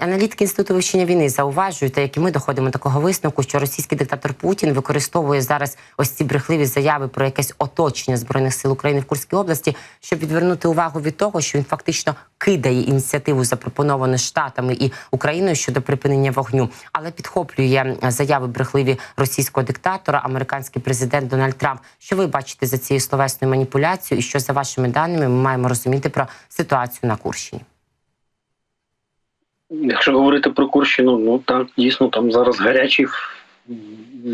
Аналітики інституту вивчення війни зауважують, та як і ми доходимо до такого висновку, що російський диктатор Путін використовує зараз ось ці брехливі заяви про якесь оточення збройних сил України в Курській області, щоб відвернути увагу від того, що він фактично кидає ініціативу, запропоновану штатами і Україною щодо припинення вогню, але підхоплює заяви брехливі російського диктатора, американський президент Дональд Трамп. Що ви бачите за цією словесною маніпуляцією, і що за вашими даними ми маємо розуміти про ситуацію на Курщині? Якщо говорити про Курщину, ну так дійсно там зараз гарячі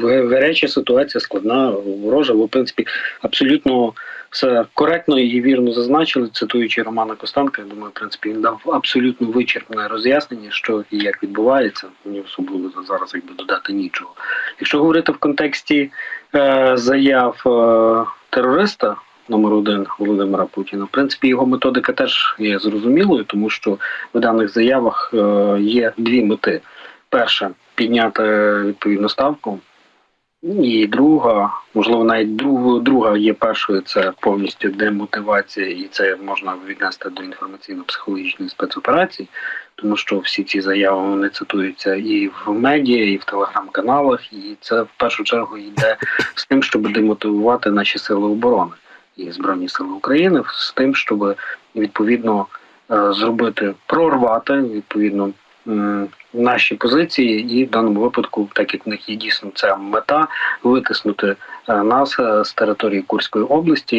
гаряча ситуація, складна, ворожа. Ви, в принципі, абсолютно все коректно і вірно зазначили, цитуючи Романа Костенка. Я думаю, в принципі, він дав абсолютно вичерпне роз'яснення, що і як відбувається. Мені особливо зараз якби додати нічого. Якщо говорити в контексті е, заяв е, терориста. Номер один Володимира Путіна. В принципі, його методика теж є зрозумілою, тому що в даних заявах е, є дві мети: перша підняти відповідну ставку, і друга, можливо, навіть друга, друга є першою, це повністю демотивація, і це можна віднести до інформаційно-психологічної спецоперації, тому що всі ці заяви вони цитуються і в медіа, і в телеграм-каналах, і це в першу чергу йде з тим, щоб демотивувати наші сили оборони і збройні сили України з тим, щоб відповідно е, зробити прорвати відповідно наші позиції, і в даному випадку, так як в них є дійсно ця мета, витиснути е, нас е, з території Курської області.